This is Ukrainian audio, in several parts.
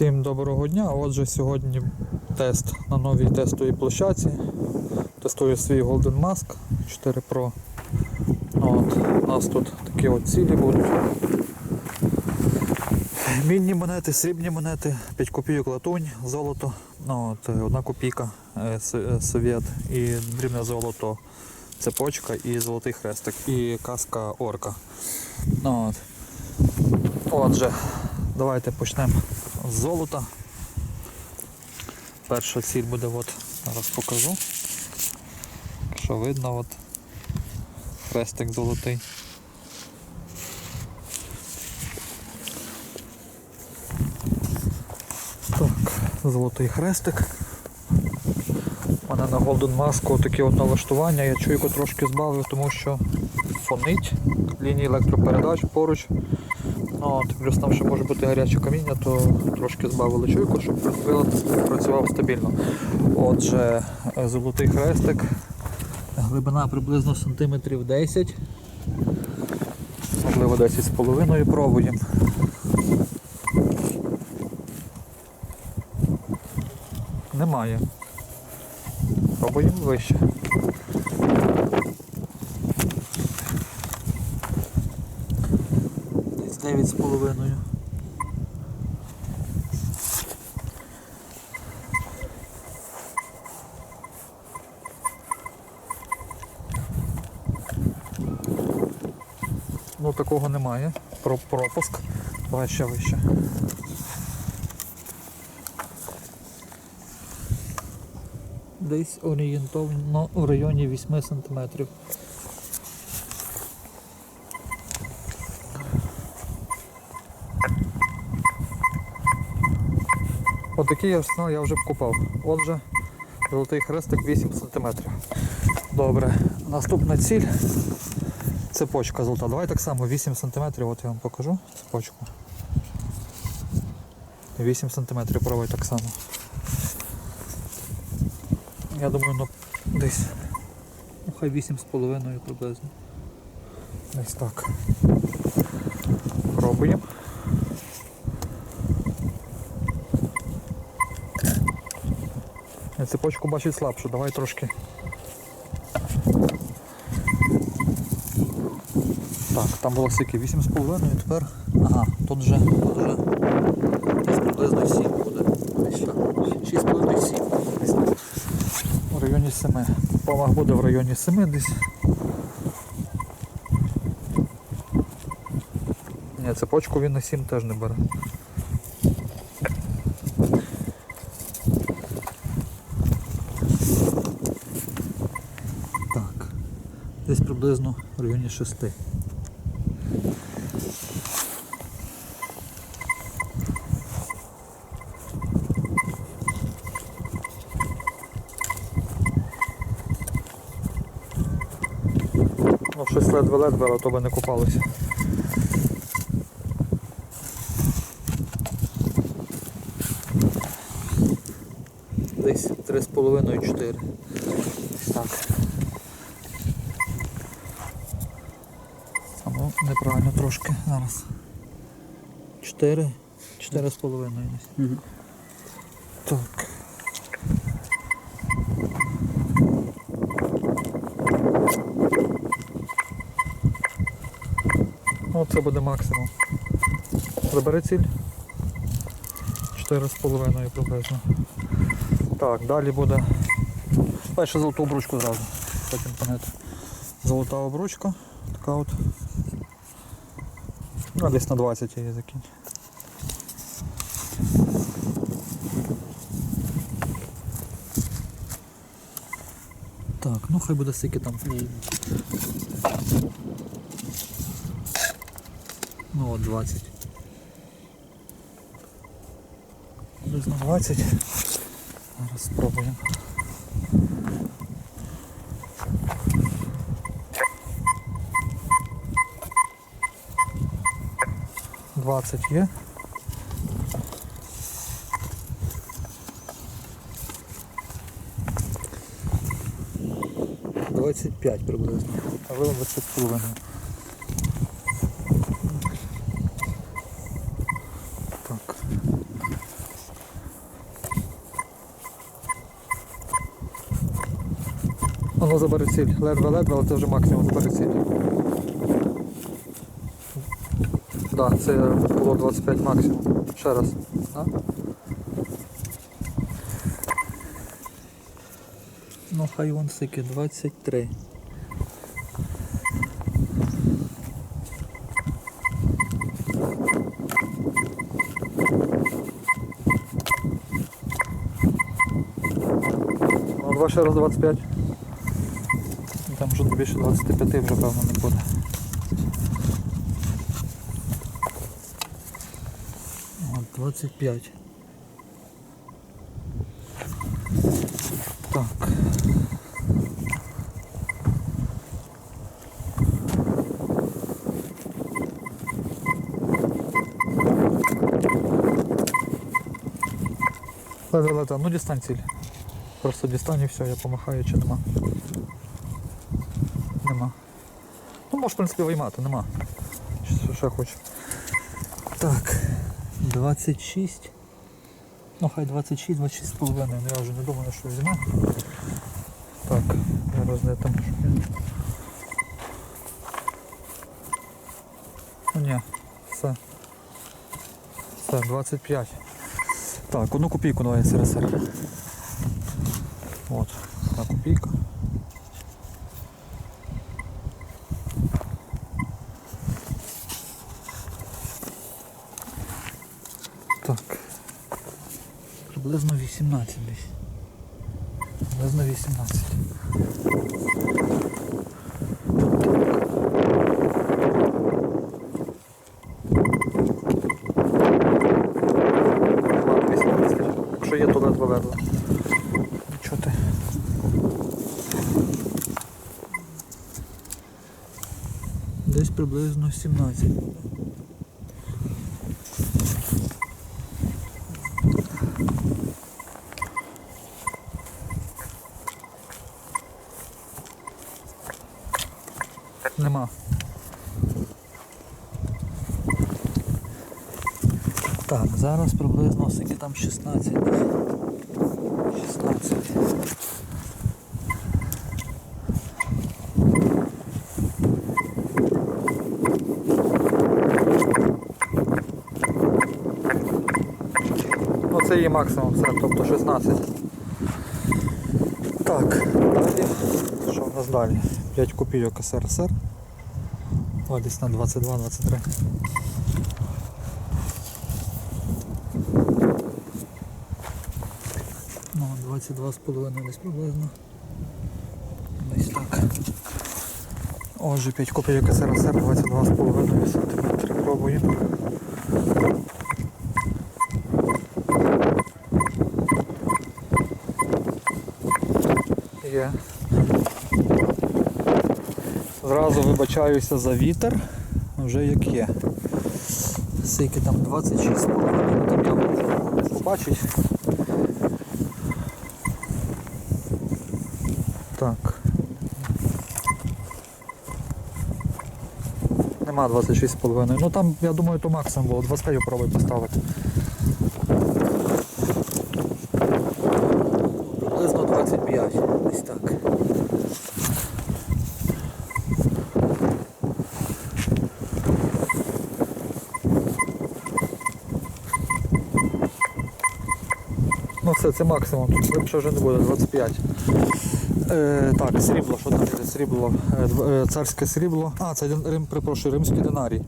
Всім доброго дня. Отже, сьогодні тест на новій тестовій площадці. Тестую свій Golden Mask 4 Pro. От, у нас тут такі от цілі будуть. Мінні монети, срібні монети, 5 копійок латунь, золото, ну, от, 1 копійка е, е, совєт і дрібне золото, цепочка і золотий хрестик, і каска орка. Ну, от. Отже, давайте почнемо золота. Перша ціль буде, от, зараз покажу. Що видно, от хрестик золотий. Так, золотий хрестик. У мене на Golden Mask такі от налаштування. Я чуйку трошки збавив, тому що фонить лінії електропередач поруч. Ну, от, плюс там ще може бути гаряче каміння, то трошки збавили чуйку, щоб працював, стабільно. Отже, золотий хрестик. Глибина приблизно сантиметрів 10. Можливо, 10 з половиною пробуємо. Немає. Пробуємо вище. Десь 9 з половиною. Ну такого немає. Про пропуск. Давай ще вище. Десь орієнтовно у районі 8 сантиметрів. Отакий арсенал я вже вкопав. Отже, золотий хрестик 8 см. Добре. Наступна ціль цепочка золота. Давай так само 8 см, от я вам покажу цепочку. 8 см пробуй так само. Я думаю, ну десь. Ну, хай 8,5 приблизно. Десь так. Пробуємо. Я цепочку бачить слабшу, давай трошки. Так, там було скільки 8,5, тепер. Ага, тут вже, тут вже десь приблизно 7 буде. Десь що? 6,5 7. В районі 7. Помах буде в районі 7 десь. Ні, цепочку він на 7 теж не бере. Приблизно в районі 6. Ну, щось ледве-ледве, але то би не купалося. Десь 3,5-4. Десь так. А ну, неправильно трошки зараз. 4. 4,5 десь. Так. Ну, це буде максимум. Забери ціль. 4,5 приблизно. Так, далі буде. Перше золоту обручку зразу. Потім понятно. Золота обручка. Така от. Ну, десь на 20 її закинь. Так, ну хай буде стільки там. Ну от 20. Десь на 20. Зараз спробуємо. 20 є. Двадцять п'ять приблизно, а ви двадцять хвилин. Так. Воно забере ціль, ледве-ледве, але це вже максимум забере ціль. Да, це було 25 максимум. Ще раз. Да? Ну, хай вон сики 23. Ну, два ще раз 25. Ну, Там вже більше 25 вже певно не буде. От 25. Так. Лета, ну дістань ціль. Просто дістань і все, я помахаю чи нема. Нема. Ну можеш в принципі виймати, нема. Що ще хочу. Так. 26. Ну хай 26, 26 з половиною. Ну, Я вже не думаю, що візьме. Так, зараз де там. Ну ні, все. Все, 25. Так, одну копійку давай СРСР. От, одна копійка. Приблизно 18 десь. Приблизно 18. Ладно, 18. Якщо є, то ледве ледве. Чого ти? Десь приблизно 17. Нема. Так, зараз приблизно скільки там 16. 16. Ну це її максимум, все, тобто 16. Так, далі. Що в нас далі? 5 копійок СРСР. О, десь на 22-23. Ну, 22 з половиною десь приблизно. Десь так. Отже, 5 копійок СРСР, 22 з половиною сантиметри. Пробуємо. Є. Зразу вибачаюся за вітер, вже як є. Скільки там 26 половиною, там побачить. Так. Нема 26,5. Ну там, я думаю, то максимум було. 25 попробуй поставити. Приблизно 25. Десь так. Ну все, це максимум, тут вже не буде, 25. Е, так, срібло, що там є? Срібло, е, е, царське срібло. А, це Рим, перепрошую, римський динарій.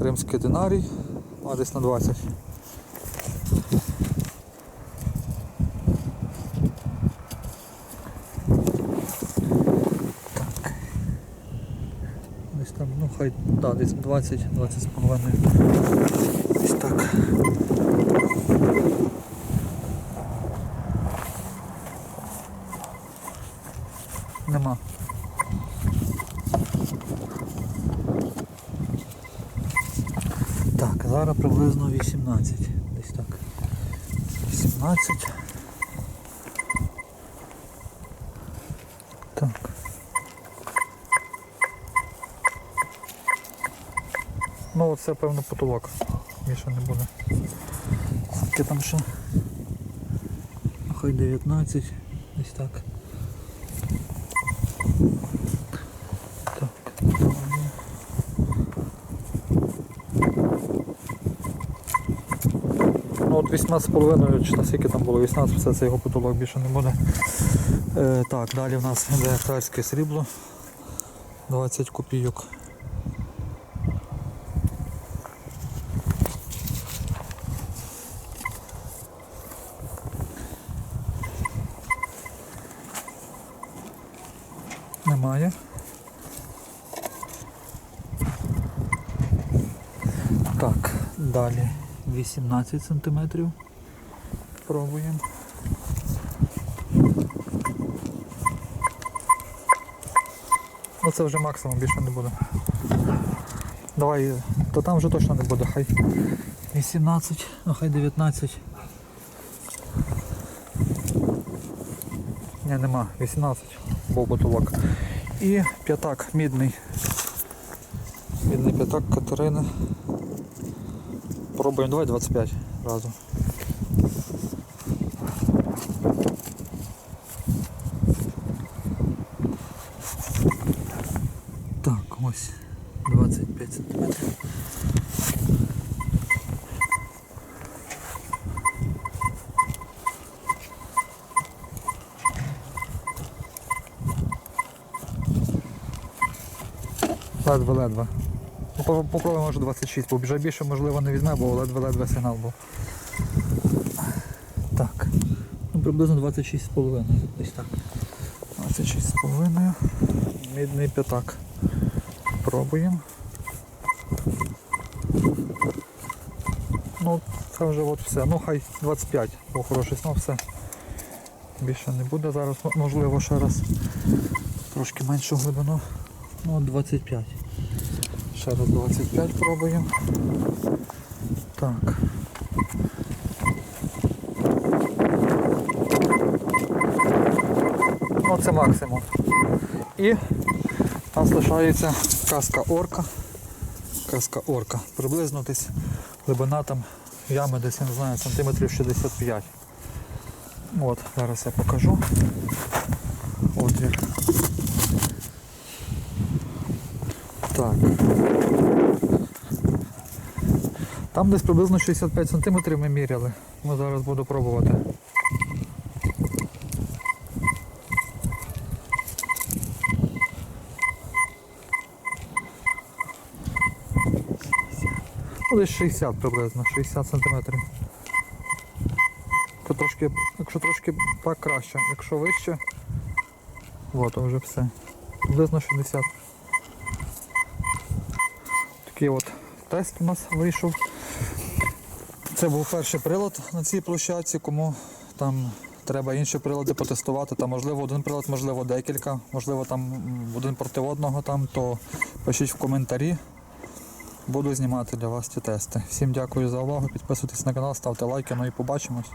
Римський динарій, а десь на 20. Так. Десь там, ну хай, да, десь 20, 20 з половиною. Десь так. Нема. Так, зараз приблизно 18. Десь так. 18. Так. Ну оце певно потолок. Більше не буде. Скільки там ще? Хай 19. Десь так. Ну от 18,5 чи наскільки там було 18, все це його потолок більше не буде. Е, так, далі в нас йде царське срібло 20 копійок. Немає. Так, далі 18 сантиметрів. Пробуємо. Ну це вже максимум, більше не буде. Давай, то там вже точно не буде, хай 18, ну хай 19. Ні, нема, 18, був потолок. І п'ятак мідний. Мідний п'ятак Катерини. Пробуємо, давай 25 разом. Так, ось 25 сантиметрів. Ледве-ледве. Ну, по- Попробуємо може 26, бо вже більше можливо не візьме, бо ледве-ледве сигнал був. Так. Ну, приблизно 26,5. Десь так. 26,5. Мідний п'ятак. Пробуємо. Ну, це вже от все. Ну хай 25, бо хороший снов все. Більше не буде зараз, можливо, ще раз. Трошки меншу глибину. Ну, 25. Ще раз 25 пробуємо. Так. Ну, це максимум. І у нас лишається каска орка. Каска орка. Приблизно десь глибина там ями десь, я не знаю, сантиметрів 65. От, зараз я покажу. Отвір. Так. Там десь приблизно 65 сантиметрів ми міряли. Ми зараз буду пробувати. Ну, десь 60 приблизно, 60 сантиметрів. Якщо трошки, якщо трошки так краще, якщо вище, от вже все. Приблизно 60. Такий от тест у нас вийшов. Це був перший прилад на цій площадці, кому там треба інші прилади потестувати, там можливо один прилад, можливо декілька, можливо там один проти одного, там, то пишіть в коментарі. Буду знімати для вас ці тести. Всім дякую за увагу, підписуйтесь на канал, ставте лайки, ну і побачимось.